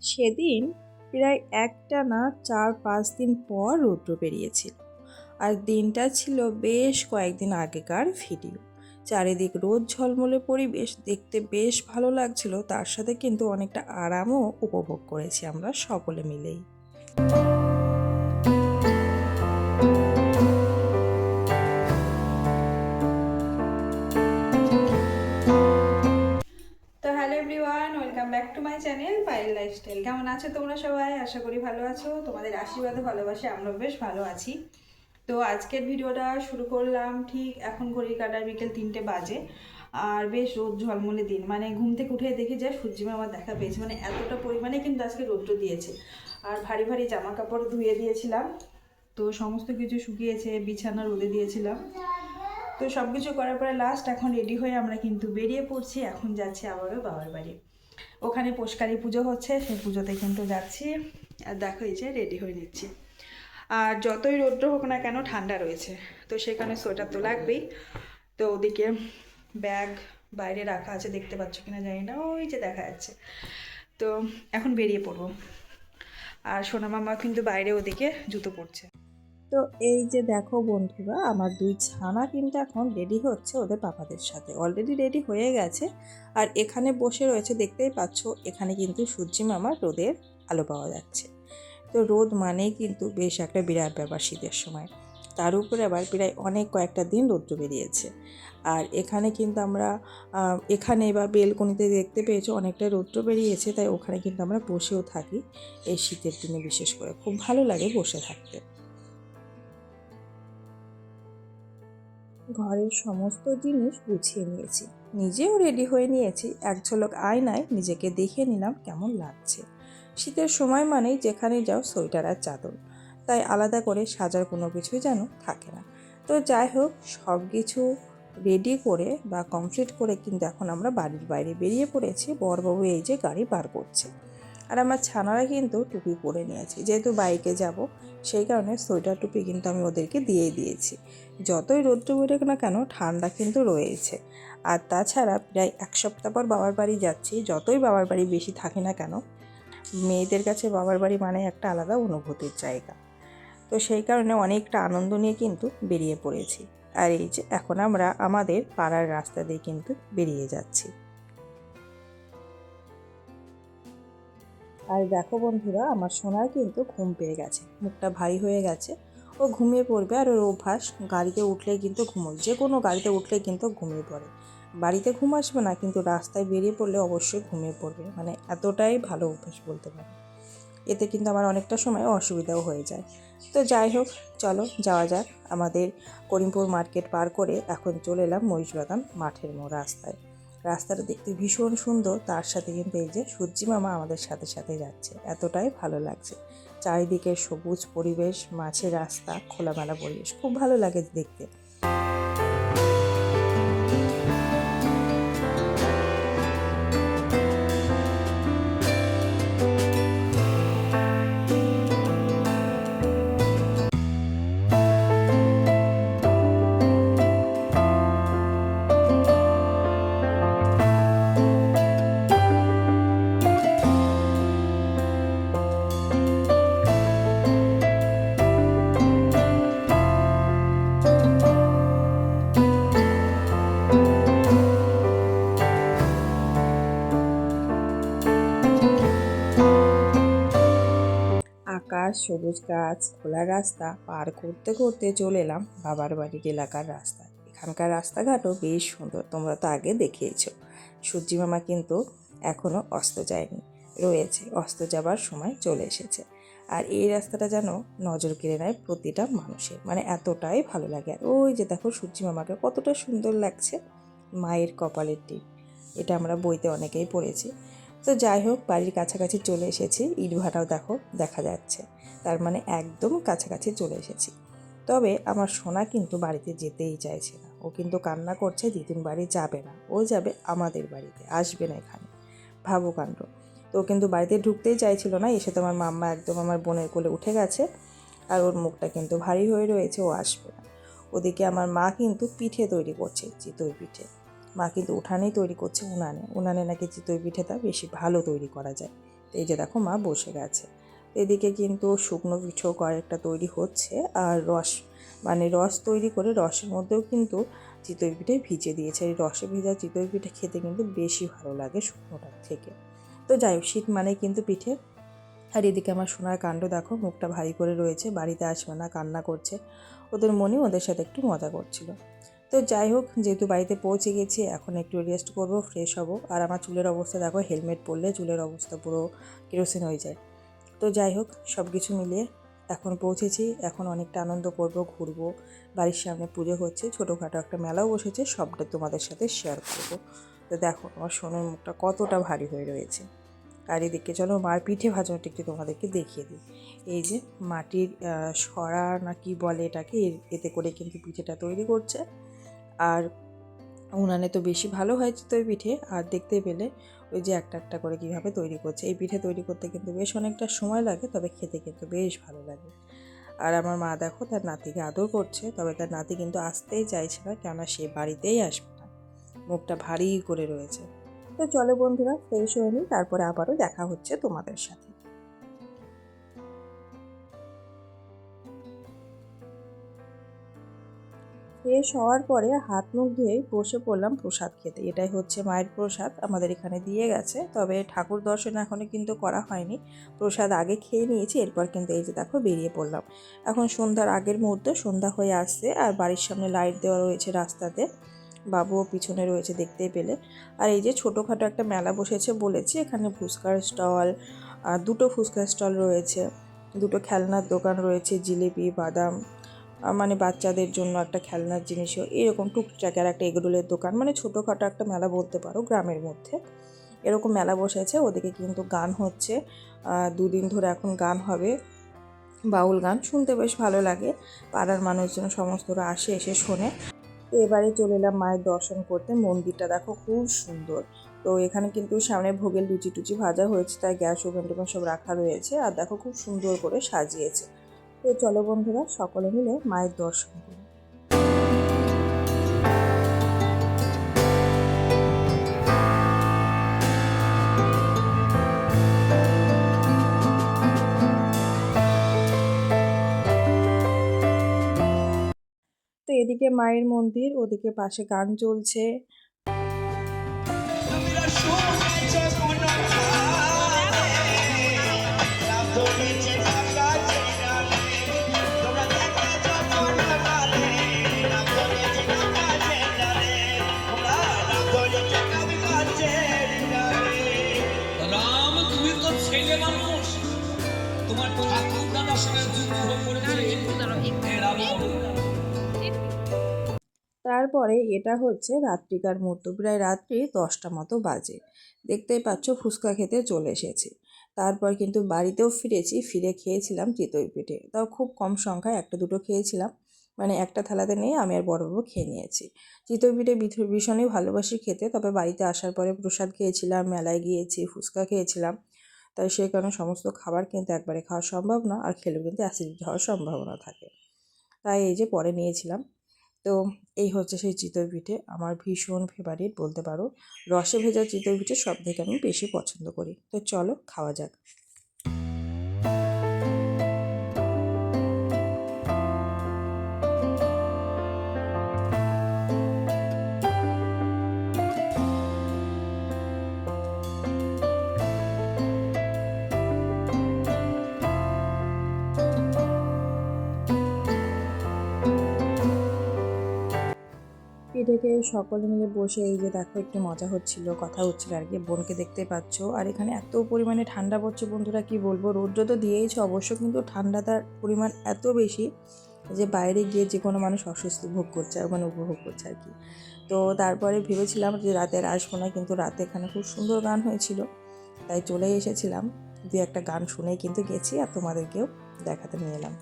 সেদিন প্রায় একটা না চার পাঁচ দিন পর রৌদ্র বেরিয়েছিল। আর দিনটা ছিল বেশ কয়েকদিন আগেকার ভিডিও। চারিদিক রোদ ঝলমলে পরিবেশ, দেখতে বেশ ভালো লাগছিল। তার সাথে কিন্তু অনেকটা আরামও উপভোগ করেছি আমরা সকলে মিলেই। লাইফস্টাইল কেমন আছো তোমরা সবাই? আশা করি ভালো আছো। তোমাদের আশীর্বাদে, ভালোবাসে আমরা বেশ ভালো আছি। তো আজকের ভিডিওটা শুরু করলাম ঠিক এখন ঘড়ি কাটার বিকেল তিনটে বাজে। আর বেশ রোদ ঝলমলে দিন। মানে ঘুম থেকে উঠে দেখি যে সূর্যি আমার দেখা পেয়েছে। মানে এতটা পরিমাণে কিন্তু আজকে রৌদ্র দিয়েছে। আর ভারী ভারী জামা কাপড় ধুয়ে দিয়েছিলাম। তো সমস্ত কিছু শুকিয়েছে, বিছানা রোদে দিয়েছিলাম। তো সব কিছু করার পরে লাস্ট এখন রেডি হয়ে আমরা কিন্তু বেরিয়ে পড়ছি। এখন যাচ্ছি আবারও বাবার বাড়ি। ওখানে পোষকারি পুজো হচ্ছে, সেই পুজোতে কিন্তু যাচ্ছি। আর দেখো এই যে রেডি হয়ে নিচ্ছি। আর যতই রৌদ্র হোক না কেন ঠান্ডা রয়েছে, তো সেখানে সোয়েটার তো লাগবেই। তো ওদিকে ব্যাগ বাইরে রাখা আছে, দেখতে পাচ্ছ কিনা জানি না, ওই যে দেখা যাচ্ছে। তো এখন বেরিয়ে পড়ব। আর সোনা মামা কিন্তু বাইরে ওদিকে জুতো পরছে। তো এই যে দেখো বন্ধুরা, আমার দুই ছানা কিন্তু এখন রেডি হচ্ছে ওদের পাপাদের সাথে। অলরেডি রেডি হয়ে গেছে। আর এখানে বসে রয়েছে, দেখতেই পাচ্ছ, এখানে কিন্তু সূর্যি মামার রোদের আলো পাওয়া যাচ্ছে। তো রোদ মানেই কিন্তু বেশ একটা বিরাট ব্যাপার শীতের সময়। তার উপরে আবার প্রায় অনেক কয়েকটা দিন রৌদ্র বেরিয়েছে। আর এখানে কিন্তু আমরা এখানে বা বেলকনিতে দেখতে পেয়েছ, অনেকটা রৌদ্র বেরিয়েছে, তাই ওখানে কিন্তু আমরা বসেও থাকি এই শীতের দিনে বিশেষ করে। খুব ভালো লাগে বসে থাকতে। ঘরের সমস্ত জিনিস গুছিয়ে নিয়েছি। নিজেও রেডি হয়ে নিয়েছি। এক ঝলক আয়নায় নিজেকে দেখে নিলাম কেমন লাগছে। শীতের সময় মানেই যেখানে যাও সোয়েটার আর চাদর। তাই আলাদা করে সাজার কোনো কিছুই যেন থাকে না। তো যাই হোক, সব কিছু রেডি করে বা কমপ্লিট করে কিন্তু এখন আমরা বাড়ির বাইরে বেরিয়ে পড়েছি। বরবাবু এই যে গাড়ি বার করছে। আর আমার ছানারা কিন্তু টুপি পরে নিয়েছে। যেহেতু বাইকে যাব, সেই কারণে সোয়েটার টুপি কিন্তু আমি ওদেরকে দিয়েই দিয়েছি। যতই রৌদ্র বেরোক না কেন, ঠান্ডা কিন্তু রয়েছে। আর তাছাড়া প্রায় এক সপ্তাহ পর বাবার বাড়ি যাচ্ছি। যতই বাবার বাড়ি বেশি থাকি না কেন, মেয়েদের কাছে বাবার বাড়ি মানে একটা আলাদা অনুভূতির জায়গা। তো সেই কারণে অনেকটা আনন্দ নিয়ে কিন্তু বেরিয়ে পড়েছি। আর এই যে, এখন আমরা আমাদের পাড়ার রাস্তা দিয়ে কিন্তু বেরিয়ে যাচ্ছি। আর দেখো বন্ধুরা, আমার সোনার কিন্তু ঘুম পেয়ে গেছে, মুখটা ভারী হয়ে গেছে। ও ঘুমিয়ে পড়বে আর ওর অভ্যাস, গাড়িতে উঠলে কিন্তু ঘুমোয়, যে কোনো গাড়িতে উঠলে কিন্তু ঘুমিয়ে পড়ে। বাড়িতে ঘুম আসবে না, কিন্তু রাস্তায় বেরিয়ে পড়লে অবশ্যই ঘুমিয়ে পড়বে মানে এতটাই ভালো অভ্যাস বলতে পারে। এতে কিন্তু আমার অনেকটা সময় অসুবিধাও হয়ে যায়। তো যাই হোক, চলো যাওয়া যাক আমাদের করিমপুর মার্কেট পার করে এখন চলে এলাম মহিষবাগান মাঠের মোড় রাস্তায়। রাস্তাটা দেখতে ভীষণ সুন্দর, তার সাথে কিন্তু এই যে সূর্যি মামা আমাদের সাথে সাথে যাচ্ছে। এতটাই ভালো লাগছে। চারিদিকে সবুজ পরিবেশ মাছের রাস্তা, খোলামেলা পরিবেশ। খুব ভালো লাগে দেখতে। আকাশ সবুজ গাছ, খোলা রাস্তা, পার করতে করতে চলে এলাম বাবার বাড়ির এলাকার রাস্তায়। এখানকার রাস্তাঘাটও বেশ সুন্দর, তোমরা তো আগে দেখিয়েছ। সূর্যি মামা কিন্তু এখনও অস্ত যায়নি, রয়েছে, অস্ত যাবার সময় চলে এসেছে। আর এই রাস্তাটা যেন নজর কেড়ে নেয় প্রতিটা মানুষের মানে এতটাই ভালো লাগে। আর ওই যে দেখো সূর্যি মামাকে কতটা সুন্দর লাগছে, মায়ের কপালের টিপ, এটা আমরা বইতে অনেকেই পড়েছি। তো যাই হোক, বাড়ির কাছাকাছি চলে এসেছি, ইটভাটাও দেখো, দেখা যাচ্ছে। তার মানে একদম কাছাকাছি চলে এসেছি। তবে আমার সোনা কিন্তু বাড়িতে যেতেই চাইছে না। ও কিন্তু কান্না করছে দিদিন বাড়ি যাবে না। ও যাবে আমাদের বাড়িতে, আসবে না এখানে। ভাবো কাণ্ড। তো ও কিন্তু বাড়িতে ঢুকতেই চাইছিল না। এসে তো আমার মাম্মা একদম আমার বোনের কোলে উঠে গেছে আর ওর মুখটা কিন্তু ভারী হয়ে রয়েছে, ও আসবে না। ওদিকে আমার মা কিন্তু পিঠে তৈরি করছে, চিতই পিঠে। মা কিন্তু উঠানেই তৈরি করছে উনানে। উনানে নাকি চিতই পিঠেটা বেশি ভালো তৈরি করা যায়। এই যে দেখো মা বসে গেছে। এদিকে কিন্তু শুকনো পিঠেও কয়েকটা তৈরি হচ্ছে আর রস মানে রস তৈরি করে রসের মধ্যেও কিন্তু চিতই পিঠে ভিজে দিয়েছে। এই রসে ভেজা চিতই পিঠে খেতে কিন্তু বেশি ভালো লাগে শুকনোটার থেকে। তো যাই হোক, শীত মানে কিন্তু পিঠে। আর এদিকে আমার সোনার কাণ্ড দেখো, মুখটা ভারী করে রয়েছে, বাড়িতে আসবে না, কান্না করছে। ওদের মনে ওদের সাথে একটু মজা করছিল। তো যাই হোক, যেহেতু বাড়িতে পৌঁছে গেছি, এখন একটু রেস্ট করব, ফ্রেশ হব। আর আমার চুলের অবস্থা দেখো, হেলমেট পরলে চুলের অবস্থা পুরো কেরোসিন হয়ে যায়। তো যাই হোক সব কিছু মিলিয়ে এখন পৌঁছেছি। এখন অনেকটা আনন্দ করব, ঘুরবো। বাড়ির সামনে পুজো হচ্ছে, ছোটোখাটো একটা মেলাও বসেছে, সবটা তোমাদের সাথে শেয়ার করব। তো দেখো, আমার সোনার মুখটা কতটা ভারী হয়ে রয়েছে। আর এদিকে চলো, মার পিঠে ভাজাটা একটু তোমাদেরকে দেখিয়ে দিই। এই যে মাটির সরা না কি বলে এটাকে এতে করে কিন্তু পিঠেটা তৈরি করছে। আর উনানে তো বেশি ভালো হয় চিতই পিঠে, আর দেখতে পেলে ওই যে একটা একটা করে কীভাবে তৈরি করছে। এই পিঠে তৈরি করতে কিন্তু বেশ অনেকটা সময় লাগে, তবে খেতে কিন্তু বেশ ভালো লাগে। আর আমার মা দেখো, তার নাতিকে আদর করছে, তবে তার নাতি কিন্তু আসতেই চাইছে না, কেননা সে বাড়িতেই আসবে না। মুখটা ভারী করে রয়েছে। তো চলো বন্ধুরা ফ্রেশ হয়ে নিই, তারপরে আবারও দেখা হচ্ছে তোমাদের সাথে। ফ্রেশ হওয়ার পরে হাত মুখ ধুয়ে বসে পড়লাম প্রসাদ খেতে। এটাই হচ্ছে মায়ের প্রসাদ, আমাদের এখানে দিয়ে গেছে। তবে ঠাকুর দর্শন এখনও কিন্তু করা হয়নি। প্রসাদ আগে খেয়ে নিয়েছি, এরপর কিন্তু এই যে দেখো বেরিয়ে পড়লাম। এখন সন্ধ্যার আগের মুহূর্তে, সন্ধ্যা হয়ে আসছে আর বাড়ির সামনে লাইট দেওয়া রয়েছে রাস্তাতে। বাবুও পিছনে রয়েছে দেখতে পেলে। আর এই যে ছোটোখাটো একটা মেলা বসেছে বলেছি, এখানে ফুচকার স্টল দুটো ফুচকার স্টল রয়েছে। দুটো খেলনার দোকান রয়েছে, জিলিপি, বাদাম মানে বাচ্চাদের জন্য একটা খেলনার জিনিসও এরকম টুকটাক আর একটা এগরোলের দোকান মানে ছোটোখাটো একটা মেলা বলতে পারো গ্রামের মধ্যে। এরকম মেলা বসেছে, ওদিকে কিন্তু গান হচ্ছে। দুদিন ধরে এখন গান হবে, বাউল গান, শুনতে বেশ ভালো লাগে। পাড়ার মানুষজন সমস্তরা আসে, এসে শোনে। এবারে চলে এলাম মায়ের দর্শন করতে, মন্দিরটা দেখো খুব সুন্দর। তো এখানে কিন্তু সামনে ভোগের লুচি টুচি ভাজা হয়েছে, তাই গ্যাস ওভেন টোভেন সব রাখা রয়েছে, আর দেখো খুব সুন্দর করে সাজিয়েছে। তো চলো বন্ধুরা, সকলে মিলে মায়ের দর্শন করি। তো এদিকে মায়ের মন্দির, ওদিকে পাশে গান চলছে। ছেলে মানুষ তোমার ঠাকুর দাদার সঙ্গে যুদ্ধ করেছে হে তারপরে এটা হচ্ছে রাত্রিকার মুহূর্ত প্রায় রাত্রি দশটা মতো বাজে। দেখতেই পাচ্ছ ফুচকা খেতে চলে এসেছি। তারপর কিন্তু বাড়িতেও ফিরেছি ফিরে খেয়েছিলাম চিতই পিঠে। তাও খুব কম সংখ্যায় একটা দুটো খেয়েছিলাম। মানে একটা থালাতে নিয়ে আমি আর বড়বাবু খেয়ে নিয়েছি। চিতই পিঠে ভীষণই ভালোবাসি খেতে তবে বাড়িতে আসার পরে প্রসাদ খেয়েছিলাম মেলায় গিয়েছি ফুচকা খেয়েছিলাম। তাই সেই কারণে সমস্ত খাবার কিন্তু একবারে খাওয়া সম্ভব না আর খেলেও কিন্তু অ্যাসিডিটি হওয়ার সম্ভাবনা থাকে। তাই এই যে পরে নিয়েছিলাম। তো এই হচ্ছে সেই চিতর পিঠে। আমার ভীষণ ফেভারিট বলতে পারো। রসে ভেজা চিতর পিঠে সব থেকে আমি বেশি পছন্দ করি। তো চলো খাওয়া যাক। পিঠেকে সকলে মিলে বসে এই যে দেখো একটু মজা হচ্ছিল, কথা হচ্ছিল আর কি, বোনকে দেখতে পাচ্ছ। আর এখানে এত পরিমাণে ঠান্ডা পড়ছে বন্ধুরা, কি বলব? রৌদ্র তো দিয়েইছে অবশ্য, কিন্তু ঠান্ডাটার পরিমাণ এত বেশি যে বাইরে গিয়ে যে কোনো মানুষ অস্বস্তি ভোগ করছে আর মানে উপভোগ করছে আর কি। তো তারপরে ভেবেছিলাম যে রাতে আর আসব না, কিন্তু রাতে এখানে খুব সুন্দর গান হয়েছিল, তাই চলে এসেছিলাম। দু একটা গান শুনেই কিন্তু গেছি আর তোমাদেরকেও দেখাতে নিয়ে এলাম।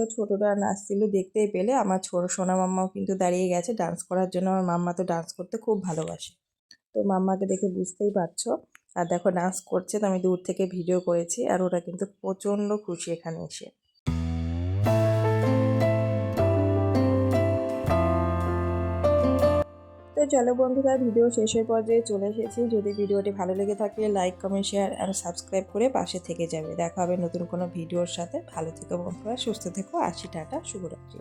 তো ছোটরা নাচছিল দেখতেই পেলে। আমার ছোট সোনা মাম্মাও কিন্তু দাঁড়িয়ে গেছে ডান্স করার জন্য। আমার মাম্মা তো ডান্স করতে খুব ভালোবাসে। তো মাম্মাকে দেখে বুঝতেই পারছ। আর দেখো ডান্স করছে তো আমি দূর থেকে ভিডিও করেছি। আর ওরা কিন্তু প্রচণ্ড খুশি এখানে এসে। তো চলো বন্ধুরা ভিডিও শেষের পর্যায়ে চলে এসেছি। যদি ভিডিওটি ভালো লেগে থাকে like comment share and subscribe করে পাশে থেকে যাবে। দেখা হবে নতুন কোনো ভিডিওর সাথে। ভালো থেকো বন্ধুরা, সুস্থ থেকো। আশি টাটা, শুভরাত্রি।